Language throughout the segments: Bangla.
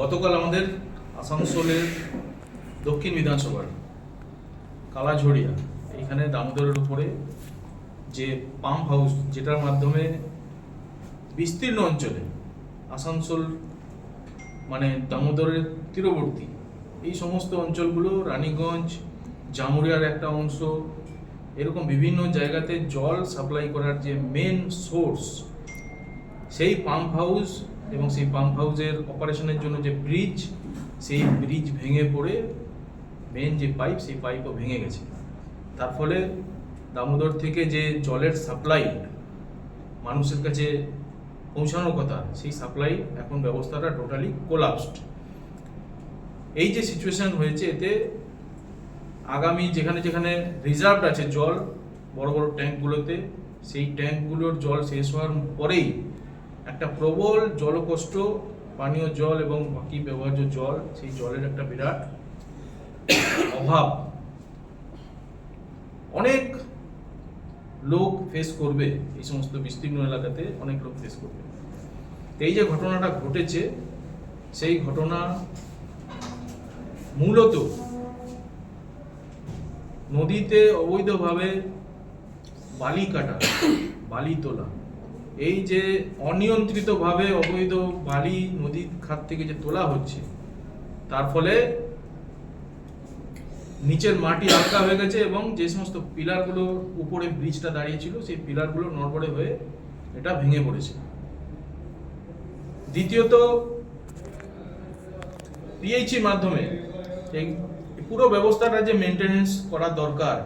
গতকাল আমাদের আসানসোলের দক্ষিণ বিধানসভার কালাঝড়িয়া, এইখানে দামোদরের উপরে যে পাম্প হাউস যেটার মাধ্যমে বিস্তীর্ণ অঞ্চলে আসানসোল মানে দামোদরের তীরবর্তী এই সমস্ত অঞ্চলগুলো, রানীগঞ্জ, জামুরিয়ার একটা অংশ, এরকম বিভিন্ন জায়গাতে জল সাপ্লাই করার যে মেন সোর্স সেই পাম্প হাউস এবং সেই পাম্প হাউসের অপারেশনের জন্য যে ব্রিজ, সেই ব্রিজ ভেঙে পড়ে মেন যে পাইপ সেই পাইপও ভেঙে গেছে। তার ফলে দামোদর থেকে যে জলের সাপ্লাই মানুষের কাছে পৌঁছানোর কথা, সেই সাপ্লাই এখন ব্যবস্থাটা টোটালি কোলাপসড এই যে সিচুয়েশন হয়েছে, এতে আগামী যেখানে যেখানে রিজার্ভ আছে জল, বড় বড় ট্যাঙ্কগুলোতে সেই ট্যাঙ্কগুলোর জল শেষ হওয়ার পরেই একটা প্রবল জলকষ্ট, পানীয় জল এবং বাকি ব্যবহার্য জল, সেই জলের একটা বিরাট অভাব। অনেক লোক ফেস করবে এই সমস্ত বিস্তীর্ণ এলাকাতে, অনেক লোক ফেস করবে। এই যে ঘটনাটা ঘটেছে, সেই ঘটনা মূলত নদীতে অবৈধভাবে বালি কাটা, বালি তোলা। এই যে অনিয়ন্ত্রিতভাবে অবৈধ বালি নদীর খাত থেকে যে তোলা হচ্ছে, তার ফলে নিচের মাটি হালকা হয়ে গেছে এবং যে সমস্ত পিলারগুলো উপরে ব্রিজটা দাঁড়িয়েছিল সেই পিলারগুলো নড়বড়ে হয়ে এটা ভেঙে পড়েছে। দ্বিতীয়ত পিএইচির মাধ্যমে এই পুরো ব্যবস্থাটা যে মেনটেনেন্স করা দরকার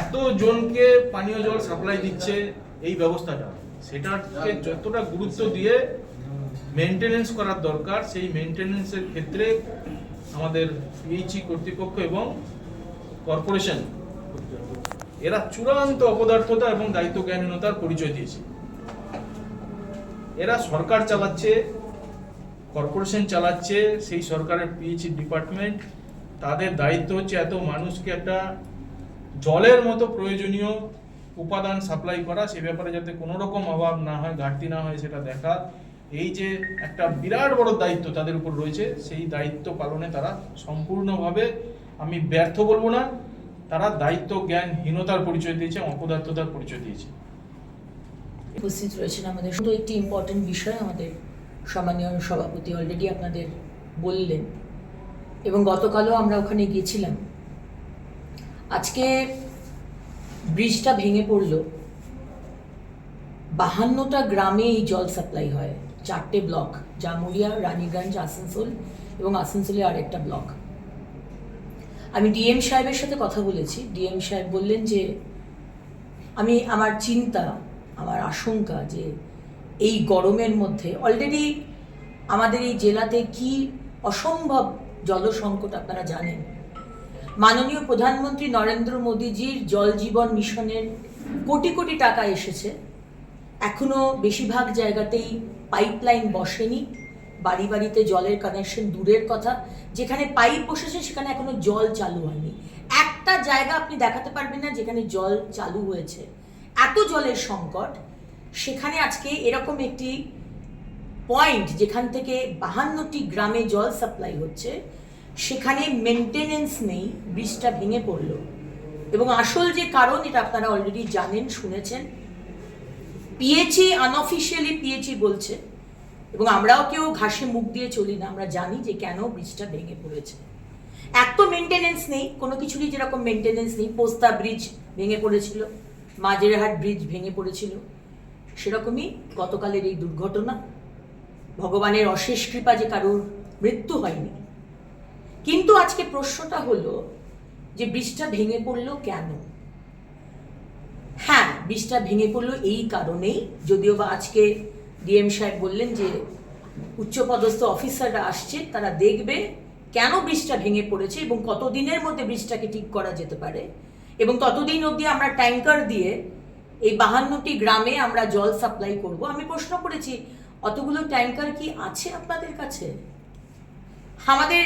এত জনকে পানীয় জল সাপ্লাই দিচ্ছে এই ব্যবস্থাটা। সেটাকে যতটা গুরুত্ব দিয়ে মেনটেনেন্স করার দরকার, সেই মেনটেনেন্সের ক্ষেত্রে আমাদের পিএইচি কর্তৃপক্ষ এবং কর্পোরেশন এরা চূড়ান্ত অপদার্থতা এবং দায়িত্ব জ্ঞানহীনতার পরিচয় দিয়েছে। এরা সরকার চালাচ্ছে কর্পোরেশন চালাচ্ছে, সেই সরকারের পিএইচি ডিপার্টমেন্ট তাদের দায়িত্ব হচ্ছে এত মানুষকে একটা জলের মতো প্রয়োজনীয় উপাদান সাপ্লাই করা, সে ব্যাপারে যাতে কোনো রকম অভাব না হয়, ঘাটতি না হয়, সেটা দেখা। এই যে একটা বিরাট বড় দায়িত্ব তাদের উপর রয়েছে, সেই দায়িত্ব পালনে তারা সম্পূর্ণভাবে, আমি ব্যর্থ বলব না, তারা দায়িত্ব জ্ঞানহীনতার পরিচয় দিয়েছে, অপদার্থতার পরিচয় দিয়েছে। উপস্থিত রয়েছেন আমাদের শুধু একটি ইম্পর্টেন্ট বিষয়, আমাদের সম্মানীয় সভাপতি অলরেডি আপনাদের বললেন। এবং গতকালও আমরা ওখানে গিয়েছিলাম। আজকে ব্রিজটা ভেঙে পড়ল। বাহান্নটা গ্রামে এই জল সাপ্লাই হয়। চারটে ব্লক জামুরিয়া রানীগঞ্জ, আসানসোল এবং আসানসোলে আরেকটা ব্লক। আমি ডিএম সাহেবের সাথে কথা বলেছি। ডিএম সাহেব বললেন যে, আমি আমার চিন্তা, আমার আশঙ্কা যে এই গরমের মধ্যে অলরেডি আমাদের এই জেলাতে কি অসম্ভব জল সংকট আপনারা জানেন? মাননীয় প্রধানমন্ত্রী নরেন্দ্র মোদীজির জল জীবন মিশনের কোটি কোটি টাকা এসেছে। এখনও বেশিরভাগ জায়গাতেই পাইপলাইন বসেনি। বাড়ি বাড়িতে জলের কানেকশন দূরের কথা। যেখানে পাইপ বসেছে, সেখানে এখনও জল চালু হয়নি। একটা জায়গা আপনি দেখাতে পারবেন না, যেখানে জল চালু হয়েছে। এত জলের সংকট, সেখানে আজকে এরকম একটি পয়েন্ট যেখান থেকে বাহান্নটি গ্রামে জল সাপ্লাই হচ্ছে। সেখানে মেনটেনেন্স নেই ব্রিজটা ভেঙে পড়ল। এবং আসল যে কারণ, এটা আপনারা অলরেডি জানেন, শুনেছেন। পিএচই আনঅফিসিয়ালি পিএচই বলছে, এবং আমরাও কেউ ঘাসে মুখ দিয়ে চলি না, আমরা জানি যে কেন ব্রিজটা ভেঙে পড়েছে। এক তো মেনটেনেন্স নেই, কোনো কিছুরই যেরকম মেনটেনেন্স নেই, পোস্তা ব্রিজ ভেঙে পড়েছিল, মাঝেরহাট ব্রিজ ভেঙে পড়েছিল, সেরকমই গতকালের এই দুর্ঘটনা। ভগবানের অশেষ কৃপা যে কারোর মৃত্যু হয়নি। কিন্তু আজকে প্রশ্নটা হলো যে ব্রিজটা ভেঙে পড়ল কেন? হ্যাঁ ব্রিজটা ভেঙে পড়ল এই কারণেই, যদিও বা আজকে ডিএম সাহেব বললেন যে উচ্চপদস্থ অফিসাররা আসছে, তারা দেখবে কেন ব্রিজটা ভেঙে পড়েছে এবং কতদিনের মধ্যে ব্রিজটাকে ঠিক করা যেতে পারে। এবং ততদিন অবধি আমরা ট্যাঙ্কার দিয়ে এই বাহান্নটি গ্রামে আমরা জল সাপ্লাই করব। আমি প্রশ্ন করেছি, অতগুলো ট্যাঙ্কার কি আছে আপনাদের কাছে? আমাদের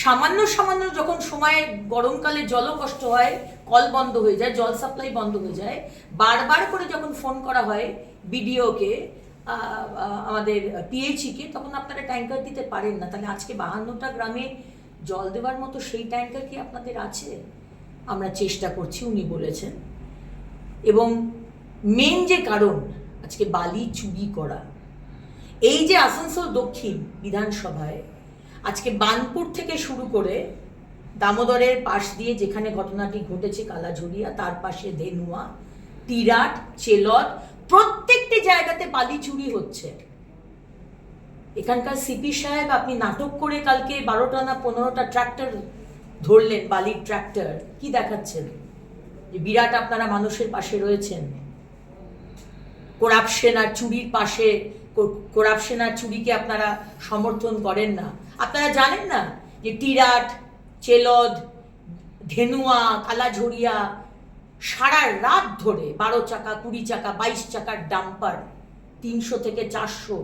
সামান্য সামান্য যখন সময় গরমকালে জলও কষ্ট হয়, কল বন্ধ হয়ে যায়, জল সাপ্লাই বন্ধ হয়ে যায়, বারবার করে যখন ফোন করা হয় বিডিওকে আমাদের পিএইচিকে তখন আপনারা ট্যাঙ্কার দিতে পারেন না। তাহলে আজকে বাহান্নটা গ্রামে জল দেওয়ার মতো সেই ট্যাঙ্কার কি আপনাদের আছে? আমরা চেষ্টা করছি, উনি বলেছেন। এবং মেন যে কারণ, আজকে বালি চুরি করা। এই যে আসানসোল দক্ষিণ বিধানসভায় আজকে বানপুর থেকে শুরু করে দামোদরের পাশ দিয়ে যেখানে ঘটনাটি ঘটেছে, কালাঝুরিয়া, তার পাশে ধেনুয়া তিরাট চেলদ, প্রত্যেকটি জায়গাতে বালি চুরি হচ্ছে। এখানকার সিপি সাহেব, আপনি নাটক করে কালকে বারোটা না পনেরোটা ট্র্যাক্টর ধরলেন, বালির ট্র্যাক্টর কি দেখাচ্ছেন? যে বিরাট আপনারা মানুষের পাশে রয়েছেন। করাপশন আর চুরির পাশে করাপশন আর চুরিকে আপনারা সমর্থন করেন না। আপনারা জানেন না যে টিরাট, চেলদ, ধেনুয়া, কালাঝরিয়া সারা রাত ধরে বারো চাকা, কুড়ি চাকা, বাইশ চাকার ডাম্পার, তিনশো থেকে চারশো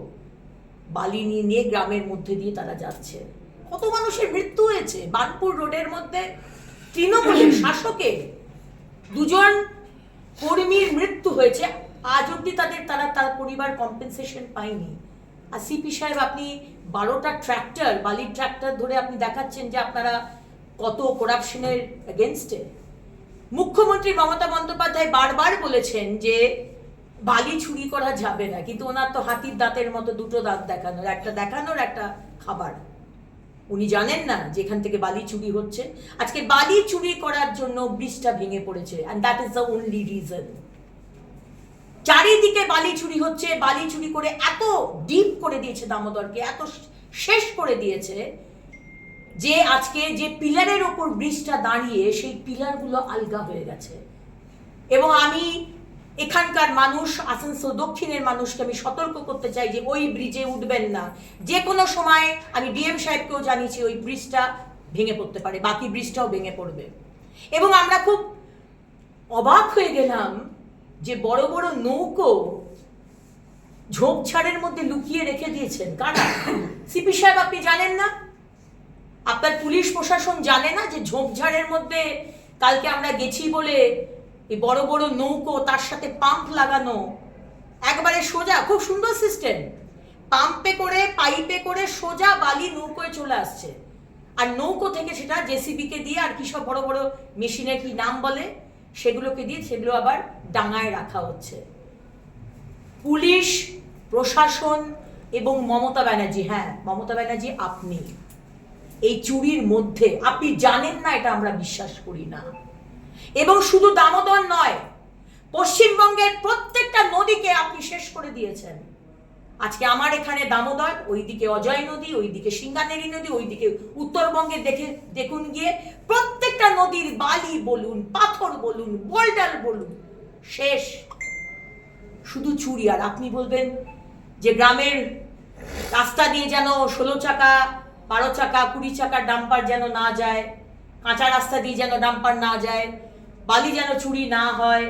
বালি নিয়ে নিয়ে গ্রামের মধ্যে দিয়ে তারা যাচ্ছে। কত মানুষের মৃত্যু হয়েছে। বানপুর রোডের মধ্যে তৃণমূলের শাসকের দুজন কর্মীর মৃত্যু হয়েছে। আজ অব্দি তাদের, তারা তার পরিবার কম্পেনসেশন পায়নি। আর সিপি সাহেব, আপনি বারোটা ট্র্যাক্টর বালির ট্র্যাক্টর ধরে আপনি দেখাচ্ছেন যে আপনারা কত করাপশনের এগেনস্টে মুখ্যমন্ত্রী মমতা বন্দ্যোপাধ্যায় বারবার বলেছেন যে বালি চুরি করা যাবে না, কিন্তু ওনার তো হাতির দাঁতের মতো দুটো দাঁত দেখানোর, একটা দেখানোর, একটা খাবার। উনি জানেন না যেখান থেকে বালি চুরি হচ্ছে। আজকে বালি চুরি করার জন্য ব্রিজটা ভেঙে পড়েছে and that is the only reason চারিদিকে বালি চুরি হচ্ছে, বালি চুরি করে এত ডিপ করে দিয়েছে দামোদরকে, এত শেষ করে দিয়েছে যে আজকে যে পিলারের ওপর ব্রিজটা দাঁড়িয়ে সেই পিলারগুলো আলগা হয়ে গেছে। এবং আমি এখানকার মানুষ, আসানসোল দক্ষিণের মানুষকে আমি সতর্ক করতে চাই যে ওই ব্রিজে উঠবেন না। যে কোনো সময় আমি ডিএম সাহেবকেও জানিয়েছি ওই ব্রিজটা ভেঙে পড়তে পারে, বাকি ব্রিজটাও ভেঙে পড়বে। এবং আমরা খুব অবাক হয়ে গেলাম যে বড় বড় নৌকো ঝোপঝাড়ের মধ্যে লুকিয়ে রেখে দিয়েছেন, কারা? সিপি সাহেব আপনি জানেন না? আপনার পুলিশ প্রশাসন জানে না যে ঝোপঝাড়ের মধ্যে কালকে আমরা গেছি বলে এই বড় বড় নৌকো, তার সাথে পাম্প লাগানো, একবারে সোজা, খুব সুন্দর সিস্টেম পাম্পে করে, পাইপে করে সোজা বালি নৌকোয় চলে আসছে। আর নৌকো থেকে সেটা জেসিবিকে দিয়ে আর কি সব বড় বড় মেশিনের কি নাম বলে? সেগুলোকে দিয়ে সেগুলো আবার ডাঙায় রাখা হচ্ছে। পুলিশ, প্রশাসন এবং মমতা ব্যানার্জি হ্যাঁ মমতা ব্যানার্জি আপনি। এই চুরির মধ্যে আপনি জানেন না, এটা আমরা বিশ্বাস করি না। এবং শুধু দামোদর নয়, পশ্চিমবঙ্গের প্রত্যেকটা নদীকে আপনি শেষ করে দিয়েছেন। আজকে আমার এখানে দামোদর, ওইদিকে অজয় নদী, ওইদিকে সিঙ্গানেরি নদী, ওইদিকে উত্তরবঙ্গে দেখে, দেখুন গিয়ে প্রত্যেকটা নদীর বালি বলুন, পাথর বলুন, বোল্ডার বলুন, শেষ। শুধু চুরি আর আপনি বলবেন যে গ্রামের রাস্তা দিয়ে যেন ষোলো চাকা, বারো চাকা, কুড়ি চাকা ডাম্পার যেন না যায়, কাঁচা রাস্তা দিয়ে যেন ডাম্পার না যায়, বালি যেন চুরি না হয়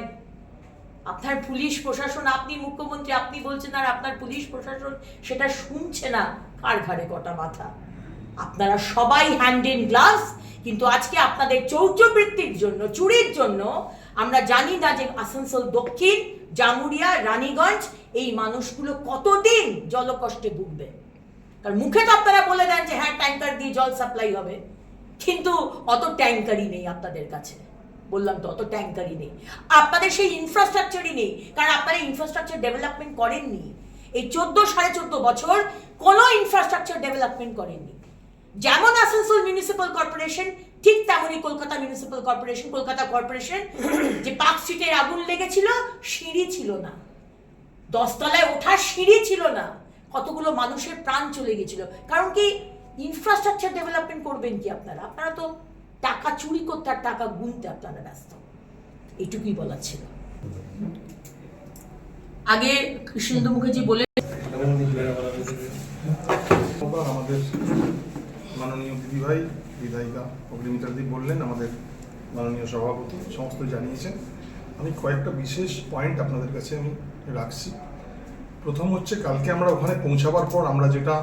আপনার পুলিশ প্রশাসন, আপনি মুখ্যমন্ত্রী, আপনি বলছেন, আর আপনার পুলিশ প্রশাসন সেটা শুনছে না। কার ঘাড়ে কটা মাথা? আপনারা সবাই হ্যান্ড ইন গ্লাস কিন্তু আজকে আপনাদের চৌর্যবৃত্তির জন্য, চুরির জন্য আমরা জানি না যে আসানসোল, দক্ষিণ, জামুরিয়া, রানীগঞ্জ এই মানুষগুলো কতদিন জলকষ্টে ভুগবে? কারণ মুখে তো আপনারা বলে দেন যে হ্যাঁ ট্যাঙ্কার দিয়ে জল সাপ্লাই হবে। কিন্তু অত ট্যাঙ্কারই নেই আপনাদের কাছে। বললাম তো অত ট্যাঙ্কারই নেই। আপনাদের সেই ইনফ্রাস্ট্রাকচারই নেই, কারণ আপনারা ইনফ্রাস্ট্রাকচার ডেভেলপমেন্ট করেননি। এই চোদ্দ, সাড়ে চোদ্দ বছর কোনো ইনফ্রাস্ট্রাকচার ডেভেলপমেন্ট করেননি। যেমন আসানসোল মিউনিসিপাল কর্পোরেশন ঠিক তেমনই Kolkata municipal corporation Kolkata corporation যে পার্ক স্ট্রিটের আগুন লেগেছিল, সিঁড়ি ছিল না। দশতলায় ওঠার সিঁড়ি ছিল না। কতগুলো মানুষের প্রাণ চলে গেছিল। কারণ কি ইনফ্রাস্ট্রাকচার ডেভেলপমেন্ট করবেন কি আপনারা? আপনারা তো টাকা চুরি করতে আর টাকা গুনতে আপনারা ব্যস্ত। এটুকুই বলার ছিল। আগে কৃষ্ণেন্দু মুখার্জি বলে আমাদের মাননীয় দিদিভাই বিধায়িকা অগ্নিমিতাদি বললেন, আমাদের মাননীয় সভাপতি, সমস্ত জানিয়েছেন। আমি কয়েকটা বিশেষ পয়েন্ট আপনাদের কাছে আমি রাখছি। প্রথম হচ্ছে, কালকে আমরা ওখানে পৌঁছাবার পর আমরা যেটা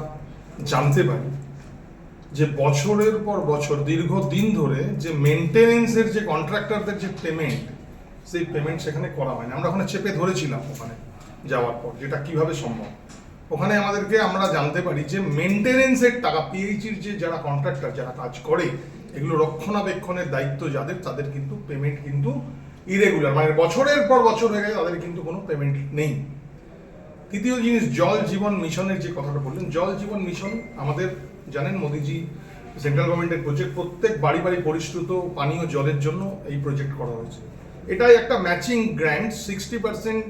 জানতে পারি যে বছরের পর বছর, দীর্ঘ দিন ধরে যে মেনটেনেন্সের যে কন্ট্রাক্টরদের যে পেমেন্ট, সেই পেমেন্ট সেখানে করা হয়নি। আমরা ওখানে চেপে ধরেছিলাম ওখানে যাওয়ার পর, যেটা কীভাবে সম্ভব। ওখানে আমাদেরকে আমরা জানতে পারি যে মেনটেনেন্সের টাকা পিএইচির যে যারা কন্ট্রাক্টর, যারা কাজ করে, এগুলো রক্ষণাবেক্ষণের দায়িত্ব যাদের, তাদের কিন্তু পেমেন্ট কিন্তু ইরেগুলার মানে বছরের পর বছর হয়ে গেছে, তাদের কিন্তু কোনো পেমেন্ট নেই। তৃতীয় জিনিস, জল জীবন মিশনের যে কথাটা বললেন, জল জীবন মিশন আমাদের জানেন মোদিজি সেন্ট্রাল গভর্নমেন্টের প্রজেক্ট প্রত্যেক বাড়ি বাড়ি পরিশ্রুত পানীয় জলের জন্য এই প্রজেক্ট করা হয়েছে। এটাই একটা ম্যাচিং গ্র্যান্ট সিক্সটি পার্সেন্ট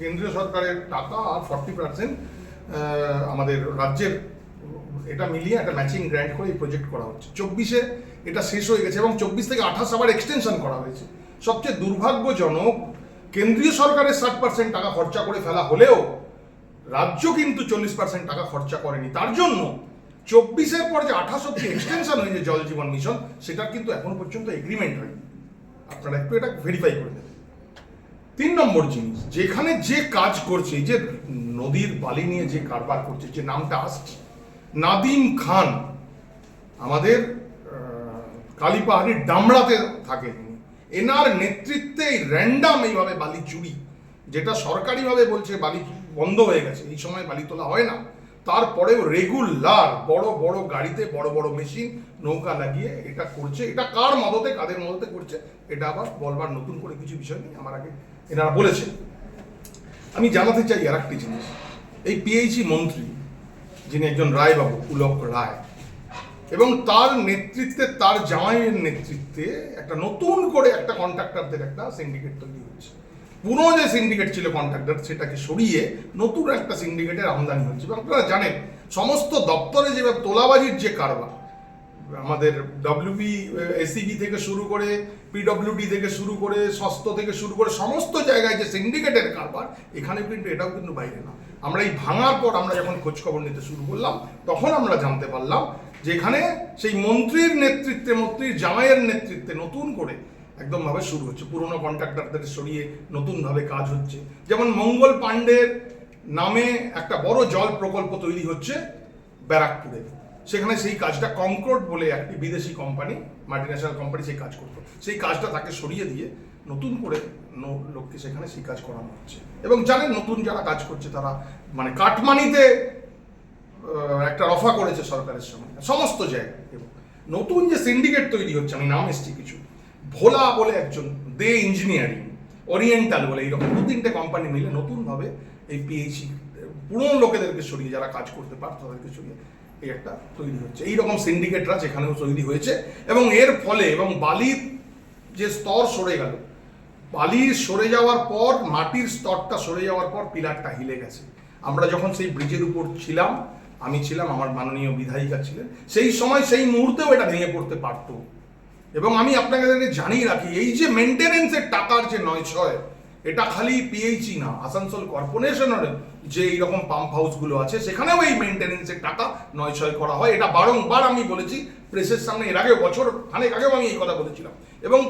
কেন্দ্রীয় সরকারের টাকা আর ফর্টি পার্সেন্ট আমাদের রাজ্যের, এটা মিলিয়ে একটা ম্যাচিং গ্র্যান্ট করে এই প্রজেক্ট করা হচ্ছে। চব্বিশে এটা শেষ হয়ে গেছে এবং চব্বিশ থেকে আঠাশ আবার এক্সটেনশন করা হয়েছে। সবচেয়ে দুর্ভাগ্যজনক, কেন্দ্রীয় সরকারের ষাট পার্সেন্ট টাকা খরচা করে ফেলা হলেও রাজ্য কিন্তু চল্লিশ পার্সেন্ট টাকা খরচা করেনি। তার জন্য চব্বিশের পর যে আঠাশ অব্দি এক্সটেনশন হয়েছে জল জীবন মিশন সেটার কিন্তু এখনও পর্যন্ত এগ্রিমেন্ট হয়নি। আপনারা একটু এটা ভেরিফাই করে দেবেন। তিন নম্বর জিনিস, যেখানে যে কাজ করছে যে নদীর বালি নিয়ে যে কারবার করছে, যে নামটা আসছে, নাদিম খান, আমাদের কালীপাহাড়ির ডামড়াতে থাকে। এনার নেতৃত্বে র্যান্ডাম এইভাবে বালি চুরি, যেটা সরকারিভাবে বলছে বালি বন্ধ হয়ে গেছে, এই সময় বালি তোলা হয় না। তারপরেও রেগুলার বড় বড় গাড়িতে বড় বড় মেশিন নৌকা লাগিয়ে এটা করছে। এটা কার মদতে, কাদের মদতে করছে, এটা আবার বলবার নতুন করে কিছু বিষয় নেই। আমার আগে এনারা বলেছেন। আমি জানাতে চাই আর একটি জিনিস। এই পিএইচি মন্ত্রী, যিনি একজন রায়বাবু পুলক রায়, এবং তার নেতৃত্বে, তার জামাইয়ের নেতৃত্বে একটা নতুন করে একটা কন্ট্রাক্টরদের একটা সিন্ডিকেট তৈরি হচ্ছে। পুরো যে সিন্ডিকেট ছিল কন্ট্রাক্টর সেটাকে সরিয়ে নতুন একটা সিন্ডিকেটের আমদানি হচ্ছে। এবং আপনারা জানেন, সমস্ত দপ্তরে যেভাবে তোলাবাজির যে কারবার, আমাদের ডব্লিউবি এসিবি থেকে শুরু করে পিডব্লিউডি থেকে শুরু করে সস্ত থেকে শুরু করে, সমস্ত জায়গায় যে সিন্ডিকেটের কারবার, এখানে কিন্তু এটাও কিন্তু বাইরে না। আমরা এই ভাঙার পর আমরা যখন খোঁজখবর নিতে শুরু করলাম, তখন আমরা জানতে পারলাম যেখানে সেই মন্ত্রীর নেতৃত্বে, মন্ত্রীর জামাইয়ের নেতৃত্বে নতুন করে একদম ভাবে শুরু হচ্ছে। পুরনো কন্ট্রাক্টরদের সরিয়ে নতুন ভাবে কাজ হচ্ছে। যেমন মঙ্গল পাণ্ডের নামে একটা বড় জল প্রকল্প তৈরি হচ্ছে ব্যারাকপুরে। সেখানে সেই কাজটা কংক্রোট বলে একটি বিদেশি কোম্পানি মাল্টিন্যাশনাল কোম্পানি সেই কাজ করতো। সেই কাজটা তাকে সরিয়ে দিয়ে নতুন করে লোককে সেখানে সেই কাজ করানো হচ্ছে। এবং জানেন নতুন যারা কাজ করছে তারা মানে কাটমানিতে একটা রফা করেছে সরকারের সঙ্গে সমস্ত জায়গায়। এবং নতুন যে সিন্ডিকেট তৈরি হচ্ছে, আমি নাম এসছি কিছু। ভোলা বলে একজন দে ইঞ্জিনিয়ারিং, ওরিয়েন্টাল বলে, এইরকম দু তিনটে কোম্পানি মিলে নতুনভাবে এই পিএইচি পুরনো লোকেদেরকে সরিয়ে, যারা কাজ করতে পারত তাদেরকে সরিয়ে এই একটা তৈরি হচ্ছে। এইরকম সিন্ডিকেটরা যেখানেও তৈরি হয়েছে এবং এর ফলে এবং বালির যে স্তর সরে গেল, বালির সরে যাওয়ার পর, মাটির স্তরটা সরে যাওয়ার পর পিলারটা হিলে গেছে। আমরা যখন সেই ব্রিজের উপর ছিলাম, আমি ছিলাম, আমার মাননীয় বিধায়িকা ছিলেন, সেই সময় সেই মুহূর্তেও এটা ভেঙে পড়তে পারতো। এবং আমি আপনাদেরকে জানিয়ে রাখি, এই যে মেনটেনেন্সের টাকার যে নয় ছয় এটা খালি পিএইচই না, আসানসোল কর্পোরেশনের যে এইরকম পাম্প হাউসগুলো আছে, সেখানেও এই মেনটেনেন্সের টাকা নয় ছয় করা হয়। এটা বারংবার আমি বলেছি প্রেসের সামনে এর আগে বছর খানেক আগেও আমি এই কথা বলেছিলাম। এবং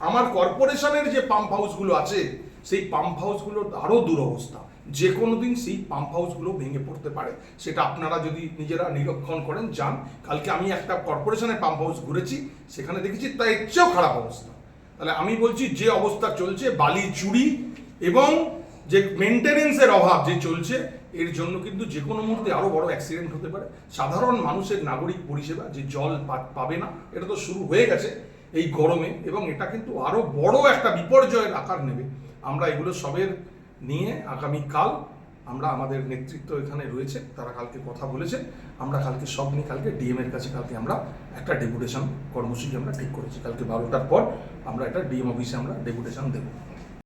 আমার কর্পোরেশনের যে পাম্প হাউসগুলো আছে, সেই পাম্প হাউসগুলোর আরও দুরবস্থা। যে কোনো দিন সেই পাম্প হাউসগুলো ভেঙে পড়তে পারে। সেটা আপনারা যদি নিজেরা নিরীক্ষণ করেন, যান। কালকে আমি একটা কর্পোরেশনের পাম্প হাউস ঘুরেছি, সেখানে দেখেছি এর চেয়েও খারাপ অবস্থা। তাহলে আমি বলছি, যে অবস্থা চলছে, বালি চুরি এবং যে মেনটেনেন্সের অভাব যে চলছে, এর জন্য কিন্তু যে কোনো মুহূর্তে আরও বড় অ্যাক্সিডেন্ট হতে পারে। সাধারণ মানুষের নাগরিক পরিষেবা যে জল পাবে না, এটা তো শুরু হয়ে গেছে এই গরমে, এবং এটা কিন্তু আরও বড় একটা বিপর্যয়ের আকার নেবে। আমরা এগুলো সবের নিয়ে আগামীকাল আমরা আমাদের নেতৃত্ব এখানে রয়েছে, তারা কালকে কথা বলেছে। আমরা কালকে সব নিয়ে কালকে ডিএম এর কাছে কালকে আমরা একটা ডেপুটেশন কর্মসূচি আমরা ঠিক করেছি। কালকে বারোটার পর আমরা একটা ডিএম অফিসে আমরা ডেপুটেশন দেবো।